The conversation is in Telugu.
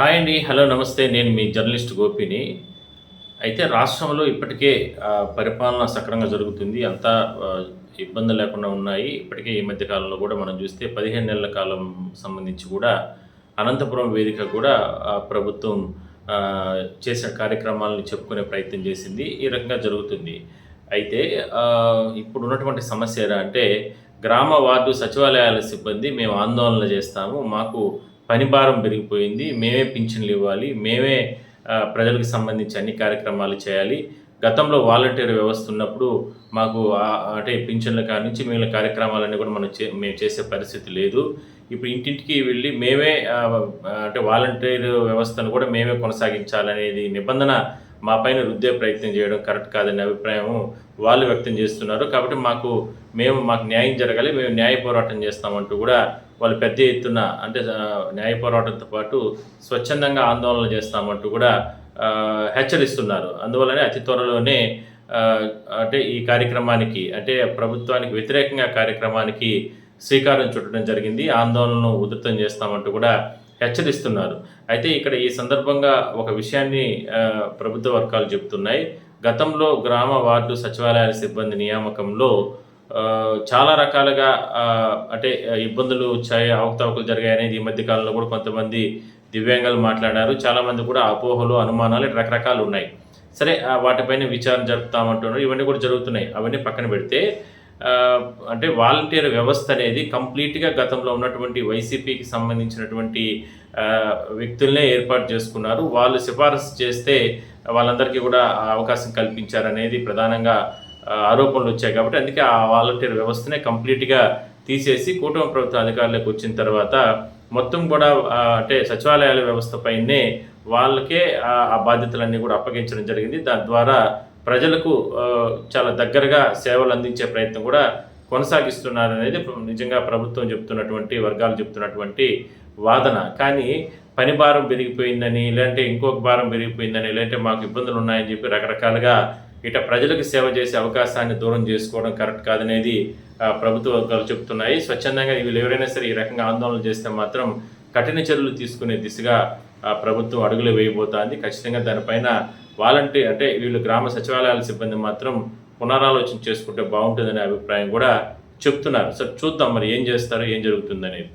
హాయ్ అండి. హలో నమస్తే. నేను మీ జర్నలిస్ట్ గోపిని. అయితే రాష్ట్రంలో ఇప్పటికే పరిపాలన సక్రమంగా జరుగుతుంది. అంతా ఇబ్బంది ఇబ్బందులు లేకుండా ఉన్నాయి. ఇప్పటికే ఈ మధ్య కాలంలో కూడా మనం చూస్తే పదిహేను నెలల కాలం సంబంధించి కూడా అనంతపురం వేదిక కూడా ప్రభుత్వం చేసిన కార్యక్రమాలను చెప్పుకునే ప్రయత్నం చేసింది. ఈ రకంగా జరుగుతుంది. అయితే ఇప్పుడు ఉన్నటువంటి సమస్య ఎలా అంటే గ్రామ వార్డు సచివాలయాల సిబ్బంది మేము ఆందోళన చేస్తాము. మాకు పని భారం పెరిగిపోయింది. మేమే పింఛన్లు ఇవ్వాలి. మేమే ప్రజలకు సంబంధించి అన్ని కార్యక్రమాలు చేయాలి. గతంలో వాలంటీర్ వ్యవస్థ ఉన్నప్పుడు మాకు అంటే పింఛన్ల కాడి నుంచి మిగిలిన కార్యక్రమాలన్నీ కూడా మనం చే మేము చేసే పరిస్థితి లేదు. ఇప్పుడు ఇంటింటికి వెళ్ళి మేమే అంటే వాలంటీర్ వ్యవస్థను కూడా మేమే కొనసాగించాలనేది నిబంధన మా పైన రుద్దే ప్రయత్నం చేయడం కరెక్ట్ కాదనే అభిప్రాయం వాళ్ళు వ్యక్తం చేస్తున్నారు. కాబట్టి మాకు మేము మాకు న్యాయం జరగాలి మేము న్యాయ పోరాటం చేస్తామంటూ కూడా వాళ్ళు పెద్ద ఎత్తున అంటే న్యాయ పోరాటంతో పాటు స్వచ్ఛందంగా ఆందోళన చేస్తామంటూ కూడా హెచ్చరిస్తున్నారు. అందువల్లనే అతి త్వరలోనే అంటే ఈ కార్యక్రమానికి అంటే ప్రభుత్వానికి వ్యతిరేకంగా కార్యక్రమానికి శ్రీకారం చుట్టడం జరిగింది. ఆందోళనను ఉధృతం చేస్తామంటూ కూడా హెచ్చరిస్తున్నారు. అయితే ఇక్కడ ఈ సందర్భంగా ఒక విషయాన్ని ప్రభుత్వ వర్గాలు చెబుతున్నాయి గతంలో గ్రామ వార్డు సచివాలయాల సిబ్బంది నియామకంలో చాలా రకాలుగా అంటే ఇబ్బందులు వచ్చాయి అవకతవకలు జరిగాయి అనేది ఈ మధ్య కాలంలో కూడా కొంతమంది దివ్యాంగులు మాట్లాడారు. చాలామంది కూడా అపోహలు అనుమానాలు రకరకాలు ఉన్నాయి. సరే వాటిపైన విచారణ జరుపుతామంటున్నారు. ఇవన్నీ కూడా జరుగుతున్నాయి. అవన్నీ పక్కన పెడితే అంటే వాలంటీర్ వ్యవస్థ అనేది కంప్లీట్గా గతంలో ఉన్నటువంటి వైసీపీకి సంబంధించినటువంటి వ్యక్తులనే ఏర్పాటు చేసుకున్నారు. వాళ్ళు సిఫారసు చేస్తే వాళ్ళందరికీ కూడా అవకాశం కల్పించారనేది ప్రధానంగా ఆరోపణలు వచ్చాయి కాబట్టి అందుకే ఆ వాలంటీర్ వ్యవస్థనే కంప్లీట్గా తీసేసి కూటమి ప్రభుత్వ అధికారులకు వచ్చిన తర్వాత మొత్తం కూడా అంటే సచివాలయాల వ్యవస్థ పైనే వాళ్ళకే ఆ బాధ్యతలన్నీ కూడా అప్పగించడం జరిగింది. దాని ద్వారా ప్రజలకు చాలా దగ్గరగా సేవలు అందించే ప్రయత్నం కూడా కొనసాగిస్తున్నారు అనేది నిజంగా ప్రభుత్వం చెప్తున్నటువంటి వర్గాలు చెప్తున్నటువంటి వాదన. కానీ పని భారం పెరిగిపోయిందని లేదంటే ఇంకొక భారం పెరిగిపోయిందని లేదంటే మాకు ఇబ్బందులు ఉన్నాయని చెప్పి రకరకాలుగా ఇట ప్రజలకు సేవ చేసే అవకాశాన్ని దూరం చేసుకోవడం కరెక్ట్ కాదనేది ప్రభుత్వ వర్గాలు చెప్తున్నాయి. స్వచ్ఛందంగా వీళ్ళు ఎవరైనా సరే ఈ రకంగా ఆందోళన చేస్తే మాత్రం కఠిన చర్యలు తీసుకునే దిశగా ప్రభుత్వం అడుగులు వేయబోతోంది. ఖచ్చితంగా దానిపైన వాలంటీర్ అంటే వీళ్ళు గ్రామ సచివాలయాల సిబ్బంది మాత్రం పునరాలోచన చేసుకుంటే బాగుంటుందనే అభిప్రాయం కూడా చెప్తున్నారు. సో చూద్దాం మరి ఏం చేస్తారో ఏం జరుగుతుందనేది.